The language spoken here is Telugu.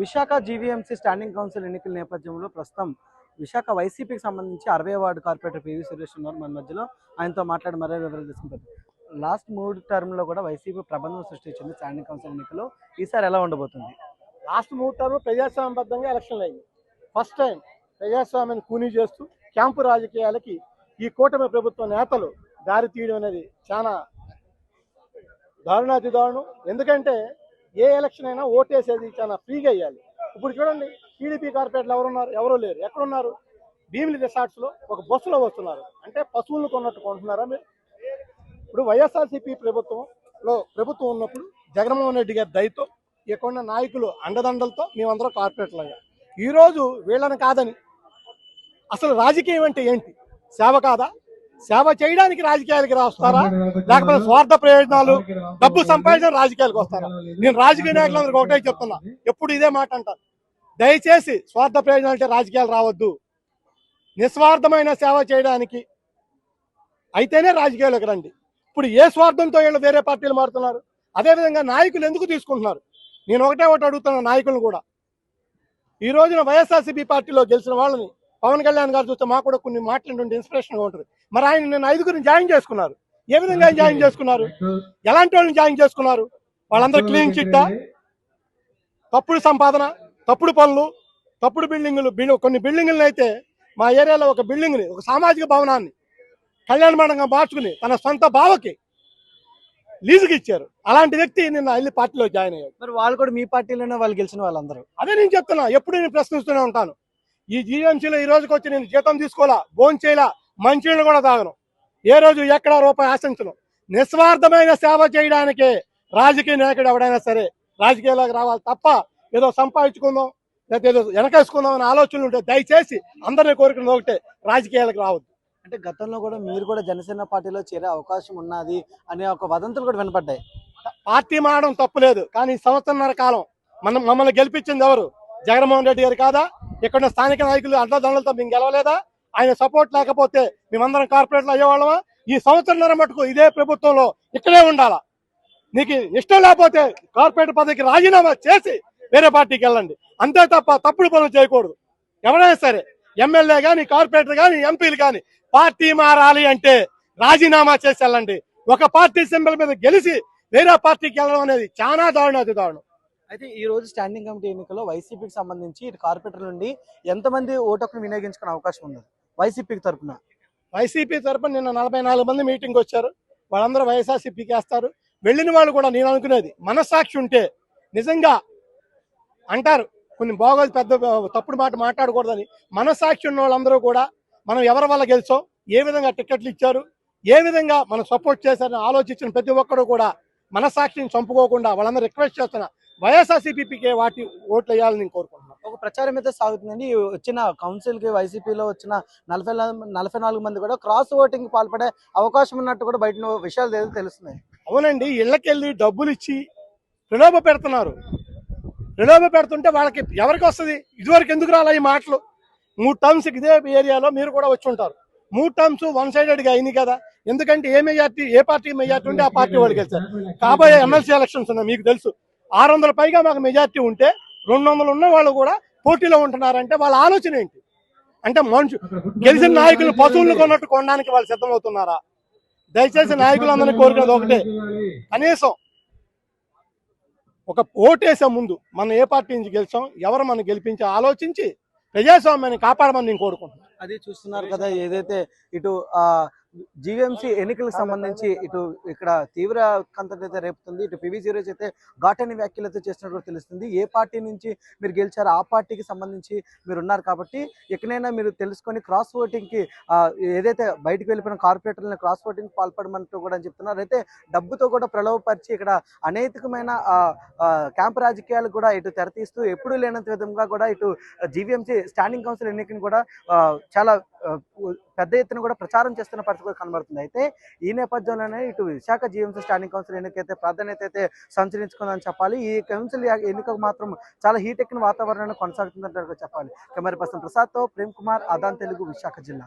విశాఖ జీవీఎంసీ స్టాండింగ్ కౌన్సిల్ ఎన్నికల నేపథ్యంలో ప్రస్తుతం విశాఖ వైసీపీకి సంబంధించి అరవై వార్డు కార్పొరేటర్ పివి సురేష్ ఉన్నారు మన మధ్యలో. ఆయనతో మాట్లాడి మరో వివరాలు తీసుకుంటారు లాస్ట్ మూడు టర్మ్లో కూడా వైసీపీ ప్రబంధం సృష్టించింది స్టాండింగ్ కౌన్సిల్ ఎన్నికలు. ఈసారి ఎలా ఉండబోతుంది? లాస్ట్ మూడు టర్మ్ ప్రజాస్వామ్యబద్ధంగా ఎలక్షన్లు అయింది ఫస్ట్ టైం ప్రజాస్వామ్యాన్ని కూనీ చేస్తూ క్యాంపు రాజకీయాలకి ఈ కూటమి ప్రభుత్వ నేతలు దారి తీయడం అనేది చాలా దారుణాతి దారుణం. ఎందుకంటే ఏ ఎలక్షన్ అయినా ఓటేసేది చాలా ఫ్రీగా వేయాలి ఇప్పుడు చూడండి టీడీపీ కార్పొరేట్లు ఎవరున్నారు ఎవరు లేరు. ఎక్కడున్నారు? భీమిలి రిసార్ట్స్లో ఒక బస్సులో వస్తున్నారు. అంటే పశువులను కొన్నట్టు కొంటున్నారా మీరు? ఇప్పుడు వైఎస్ఆర్సీపీ ప్రభుత్వంలో ప్రభుత్వం ఉన్నప్పుడు జగన్మోహన్ రెడ్డి గారి దయతో ఇక్కడ నాయకులు అండదండలతో మేమందరం కార్పొరేట్లు అయ్యాం. ఈరోజు వీళ్ళని కాదని అసలు రాజకీయం అంటే ఏంటి? సేవ కాదా? సేవ చేయడానికి రాజకీయాలకి రాస్తారా? లేకపోతే స్వార్థ ప్రయోజనాలు డబ్బు సంపాదించిన రాజకీయాలకు వస్తారా? నేను రాజకీయ నాయకులందరికీ ఒకటే చెప్తున్నా. ఎప్పుడు ఇదే మాట అంటారు. దయచేసి స్వార్థ ప్రయోజనాలు అంటే రాజకీయాలు రావద్దు. నిస్వార్థమైన సేవ చేయడానికి అయితేనే రాజకీయాలకు రండి. ఇప్పుడు ఏ స్వార్థంతో వీళ్ళు వేరే పార్టీలు మారుతున్నారు? అదేవిధంగా నాయకులు ఎందుకు తీసుకుంటున్నారు? నేను ఒకటే ఒకటి అడుగుతున్నా నాయకులను కూడా. ఈ రోజున వైఎస్ఆర్సీపీ పార్టీలో గెలిచిన వాళ్ళని పవన్ కళ్యాణ్ గారు చూస్తే మాకు కూడా కొన్ని మాట్లాడి ఇన్స్పిరేషన్గా ఉంటుంది మరి ఆయన నేను ఐదుగురిని జాయిన్ చేసుకున్నారు. ఏ విధంగా జాయిన్ చేసుకున్నారు? ఎలాంటి వాళ్ళని జాయిన్ చేసుకున్నారు? వాళ్ళందరూ క్లీన్ చిట్టా? తప్పుడు సంపాదన తప్పుడు పనులు తప్పుడు బిల్డింగులు బిల్డింగ్ కొన్ని బిల్డింగులను అయితే మా ఏరియాలో ఒక బిల్డింగ్ని ఒక సామాజిక భవనాన్ని కళ్యాణ మండపంగా మార్చుకుని తన సొంత బావకి లీజుకి ఇచ్చారు. అలాంటి వ్యక్తి నిన్న వెళ్ళి పార్టీలో జాయిన్ అయ్యాడు. మరి వాళ్ళు కూడా మీ పార్టీలోనే వాళ్ళు గెలిచిన వాళ్ళందరూ. అదే నేను చెప్తున్నా. ఎప్పుడు నేను ప్రశ్నిస్తూనే ఉంటాను. ఈ జీఎంసీలో ఈ రోజుకి వచ్చి నేను జీతం తీసుకోవాలా? భోజనం చేయాలా? మంచినీళ్ళు కూడా తాగను. ఏ రోజు ఎక్కడా రూపాయి ఆశించను. నిస్వార్థమైన సేవ చేయడానికే రాజకీయ నాయకుడు ఎవడైనా సరే రాజకీయాల్లోకి రావాలి తప్ప ఏదో సంపాదించుకుందాం లేకపోతే ఏదో వెనకేసుకుందాం అనే ఆలోచనలు ఉంటే దయచేసి అందరినీ కోరుకున్నది ఒకటే రాజకీయాలకు రావద్దు. అంటే గతంలో కూడా మీరు కూడా జనసేన పార్టీలో చేరే అవకాశం ఉన్నది అనే ఒక వదంతులు కూడా వినపడ్డాయి. పార్టీ మారడం తప్పులేదు కానీ ఈ సంవత్సరంన్నర కాలం మనం మమ్మల్ని గెలిపించింది ఎవరు? జగన్మోహన్ రెడ్డి గారు కాదా? ఇక్కడ స్థానిక నాయకులు అడ్డదండలతో మేము గెలవలేదా? ఆయన సపోర్ట్ లేకపోతే మేమందరం కార్పొరేట్లు అయ్యేవాళ్ళమా? ఈ సంవత్సరం మటుకు ఇదే ప్రభుత్వంలో ఇక్కడే ఉండాలా? నీకు ఇష్టం లేకపోతే కార్పొరేట్ పదవికి రాజీనామా చేసి వేరే పార్టీకి వెళ్ళండి. అంతే తప్ప తప్పుడు పనులు చేయకూడదు. ఎవరైనా సరే ఎమ్మెల్యే కానీ కార్పొరేటర్ కానీ ఎంపీలు కానీ పార్టీ మారాలి అంటే రాజీనామా చేసి వెళ్ళండి. ఒక పార్టీ సింబల్ మీద గెలిచి వేరే పార్టీకి వెళ్ళడం అనేది చాలా దారుణం అతి దారుణం. అయితే ఈ రోజు స్టాండింగ్ కమిటీ ఎన్నికల్లో వైసీపీకి సంబంధించి ఇటు కార్పొరేటర్ నుండి ఎంతమంది ఓటకులు వినియోగించుకునే అవకాశం ఉంది? వైసీపీకి తరఫున వైసీపీ తరఫున నిన్న నలభై నాలుగు మంది మీటింగ్ వచ్చారు. వాళ్ళందరూ వైఎస్ఆర్సీపీకి వేస్తారు వెళ్ళిన వాళ్ళు కూడా నేను అనుకునేది మనస్సాక్షి ఉంటే నిజంగా అంటారు. కొన్ని బాగోదు పెద్ద తప్పుడు మాట మాట్లాడకూడదని. మనస్సాక్షి ఉన్న వాళ్ళందరూ కూడా మనం ఎవరి వల్ల గెలిచాం? ఏ విధంగా టికెట్లు ఇచ్చారు? ఏ విధంగా మనం సపోర్ట్ చేశారని ఆలోచించిన ప్రతి ఒక్కరు కూడా మనస్సాక్షిని చంపుకోకుండా వాళ్ళందరూ రిక్వెస్ట్ చేస్తున్నా వైఎస్ఆర్సీపీకి వాటి ఓట్లు వేయాలని నేను కోరుకుంటున్నాను ఒక ప్రచారం అయితే సాగుతుందండి. వచ్చిన కౌన్సిల్కి వైసీపీలో వచ్చిన నలభై నలభై నాలుగు మంది కూడా క్రాస్ ఓటింగ్ పాల్పడే అవకాశం ఉన్నట్టు కూడా బయట విషయాలు తెలుస్తున్నాయి. అవునండి ఇళ్ళకెళ్ళి డబ్బులు ఇచ్చి ప్రలోభ పెడుతున్నారు. ప్రలోభ పెడుతుంటే వాళ్ళకి ఎవరికి వస్తుంది? ఇదివరకు ఎందుకు రాలా ఈ మాటలు? మూడు టర్మ్స్ ఇదే ఏరియాలో మీరు కూడా వచ్చి ఉంటారు. మూడు టర్మ్స్ వన్ సైడెడ్గా అయినాయి కదా. ఎందుకంటే ఏ మెజార్టీ ఏ పార్టీ మెజార్టీ ఉంటే ఆ పార్టీ వాళ్ళు గెలిచారు. కాబోయే ఎమ్మెల్సీ ఎలక్షన్స్ ఉన్నాయి మీకు తెలుసు. ఆరు వందల పైగా మాకు మెజార్టీ ఉంటే రెండు వందలు ఉన్న వాళ్ళు కూడా పోటీలో ఉంటున్నారంటే వాళ్ళ ఆలోచన ఏంటి? అంటే మనుషు గెలిచిన నాయకులు పశువులు కొన్నట్టు కొనడానికి వాళ్ళు సిద్ధమవుతున్నారా? దయచేసి నాయకులందరినీ కోరుకునేది ఒకటే. కనీసం ఒక ఓటేసే ముందు మనం ఏ పార్టీ నుంచి గెలిచాం ఎవరు మనం గెలిపించి ఆలోచించి ప్రజాస్వామ్యాన్ని కాపాడమని నేను కోరుకుంటున్నాను. అది చూస్తున్నారు కదా ఏదైతే ఇటు జీవీఎంసీ ఎన్నికలకు సంబంధించి ఇటు ఇక్కడ తీవ్ర కంతకైతే రేపుతుంది. ఇటు పివి జీరోజ్ అయితే ఘాటని వ్యాఖ్యలతో చేసినట్టు కూడా తెలుస్తుంది. ఏ పార్టీ నుంచి మీరు గెలిచారో ఆ పార్టీకి సంబంధించి మీరు ఉన్నారు కాబట్టి ఎక్కడైనా మీరు తెలుసుకొని క్రాస్ ఓటింగ్కి ఏదైతే బయటకు వెళ్ళిపోయిన కార్పొరేటర్లను క్రాస్ ఓటింగ్ పాల్పడమంటూ కూడా అని చెప్తున్నారు. అయితే డబ్బుతో కూడా ప్రలోభపరిచి ఇక్కడ అనైతికమైన క్యాంపు క్యాంప్ రాజకీయాలు కూడా ఇటు తెరతీస్తూ ఎప్పుడూ లేనంత విధంగా కూడా ఇటు జీవీఎంసీ స్టాండింగ్ కౌన్సిల్ ఎన్నికను కూడా చాలా పెద్ద ఎత్తున కూడా ప్రచారం చేస్తున్న పరిస్థితి కూడా కనబడుతుంది. అయితే ఈ నేపథ్యంలోనే ఇటు విశాఖ జీఎంసీ స్టాండింగ్ కౌన్సిల్ ఎన్నికైతే ప్రాధాన్యత అయితే సంచరించుకుందని చెప్పాలి ఈ కౌన్సిల్ ఎన్నికకు మాత్రం చాలా హీట్ ఎక్కిన వాతావరణాన్ని కొనసాగుతుందని చెప్పాలి. కెమెరా పర్సన్ ప్రసాద్తో ప్రేమ్ కుమార్ అదాన్ తెలుగు విశాఖ జిల్లా.